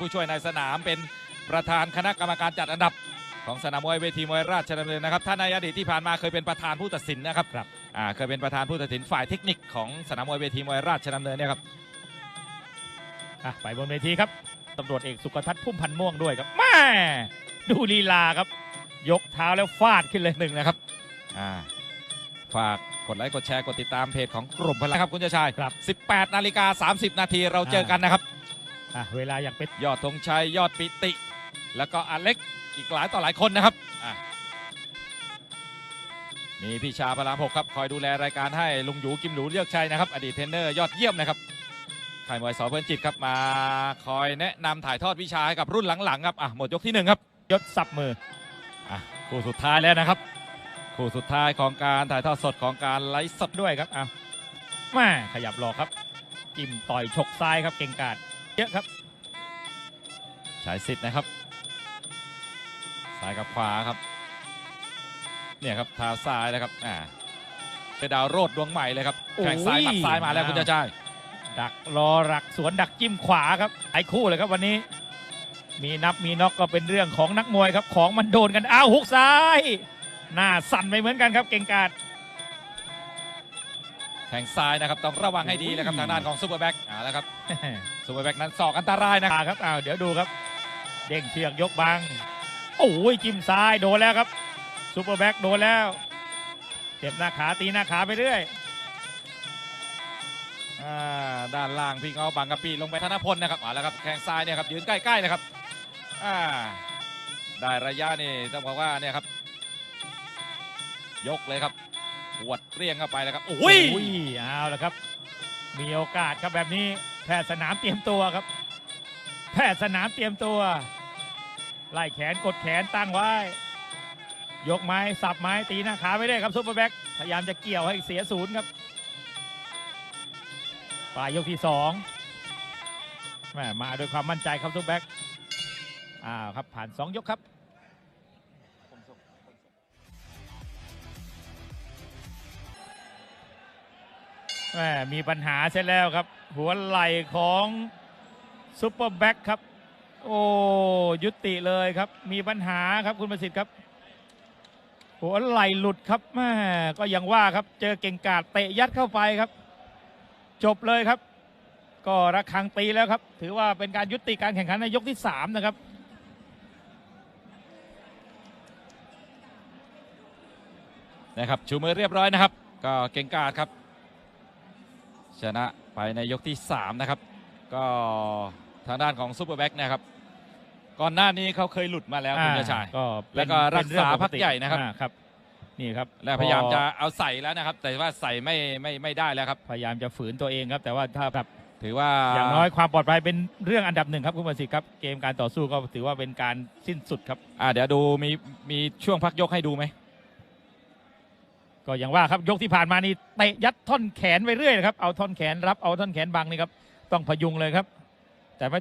ผู้ช่วยในสนามเป็นประธานคณะกรรมการจัดอันดับของสนามมวยเวทีมวยราชดำเนินนะครับท่านในอดีตที่ผ่านมาเคยเป็นประธานผู้ตัดสินนะครับครับอ่าเคยเป็นประธานผู้ตัดสินฝ่ายเทคนิคของสนามมวยเวทีมวยราชดำเนินเนี่ยครับอะไปบนเวทีครับตำรวจเอกสุกทัศน์พุ่มพันธ์ม่วงด้วยครับแม่ดูลีลาครับ ยกเท้าแล้วฟาดขึ้นเลยหนึ่งนะครับอ่าฝากกดไลค์กดแชร์กดติดตามเพจของกลุ่มพลังครับคุณเจ้าชายครับ 18นาฬิกา30 นาทีเราเจอกันนะครับ อะเวลาอย่างเป็นยอดธงชัยยอดปิติ แล้วก็อเล็กอีกหลายต่อหลายคนนะครับอะมีพี่ชาพระรามหกครับ คอยดูแลรายการให้ลุงหยูกิมหลูเลือกชัยนะครับ อดีตเทรนเนอร์ยอดเยี่ยมนะครับข่ายมวยสอเพื่อนจิตครับมาคอยแนะนำถ่ายทอดวิชาให้กับรุ่นหลังๆครับอะหมดยกที่หนึ่งครับยศสับมืออะคู่สุดท้ายแล้วนะครับคู่สุดท้ายของการถ่ายทอดสดของการไลฟ์สดด้วยครับอ้าวแม่ขยับหลอกครับจิ้มต่อยฉกซ้ายครับเก่งกาด เยอะครับฉายสิทธิ์นะครับซ้ายกับขวาครับเนี่ยครับเท้าซ้ายแล้วครับอ่าเป็นดาวโรดดวงใหม่เลยครับแข่งซ้ายหมัดซ้ายมาแล้วคุณเจ้าจ้ายดักรอหลักสวนดักจิ้มขวาครับไอ้คู่เลยครับวันนี้ มีนับมีน็อกก็เป็นเรื่องของนักมวยครับ ของมันโดนกันอ้าวหุกซ้าย หน้าสั่นไปเหมือนกันครับเก่งกาด แข่งซ้ายนะครับต้องระวังให้ดีนะครับทางด้านของซูเปอร์แบ็กอ่าแล้วครับซูเปอร์แบ็กนั้นศอกอันตรายนะตาครับอ้าวเดี๋ยวดูครับ เด้งเชือกยกบังโอ้ยจิ้มซ้ายโดนแล้วครับซูเปอร์แบ็กโดนแล้วเจ็บหน้าขาตีหน้าขาไปเรื่อยอ่าด้านล่างพี่เขาบังกะปีลงไปธนพลนะครับอ่าแล้วครับแข่งซ้ายเนี่ยครับยืนใกล้ๆนะครับอ่าได้ระยะนี่ต้องบอกว่าเนี่ยครับยกเลยครับ หวดเรียงเข้าไปแล้วครับโอ้ยอุ้ยเอาละครับ มีโอกาสครับแบบนี้ แพทย์สนามเตรียมตัวครับ แพทย์สนามเตรียมตัว ไล่แขนกดแขนตั้งไว้ ยกไม้สับไม้ตีหน้าขาไม่ได้ครับซุปเปอร์แบ็กพยายามจะเกี่ยวให้เสียศูนย์ครับปลายยกที่สองแม่มาด้วยความมั่นใจครับซุปเปอร์แบ็กอ้าวครับผ่านสองยกครับ แหม่มีปัญหาเสร็จแล้วครับ หัวไหล่ของซุปเปอร์แบ็กครับ โอ้ยุติเลยครับ มีปัญหาครับคุณประสิทธิ์ครับ หัวไหล่หลุดครับแม่ก็ยังว่าครับ เจอเก่งกาดเตะยัดเข้าไปครับ จบเลยครับ ก็ระคังตีแล้วครับ ถือว่าเป็นการยุติการแข่งขันในยกที่ 3 นะครับนะครับชูมือเรียบร้อยนะครับ ก็เก่งกาจครับ ชนะไปในยกที่ 3 นะครับ ก็ทางด้านของซูเปอร์แบ็กนะครับ ก่อนหน้านี้เขาเคยหลุดมาแล้วคุณเจ้าชายก็เป็นแล้วก็รักษาเป็นเองปพักใหญ่นะครับอ่าครับ นี่ครับและพยายามพอจะเอาใส่แล้วนะครับ แต่ว่าใส่ไม่ไม่ไม่ได้แล้วครับ พยายามจะฝืนตัวเองครับ แต่ว่าถ้าแบบถือว่าอย่างน้อยความปลอดภัยเป็นเรื่องอันดับหนึ่งครับคุณประสิทธิ์ครับเกมการต่อสู้ก็ถือว่าเป็นการสิ้นสุดครับอ่าเดี๋ยวดูมีมีช่วงพักยกให้ดูไหม ก็อย่างว่าครับยกที่ผ่านมานี่เตะยัดท่อนแขนไปเรื่อยนะครับเอาท่อนแขนรับเอาท่อนแขนบังนี่ครับต้องพยุงเลยครับ แต่ไม่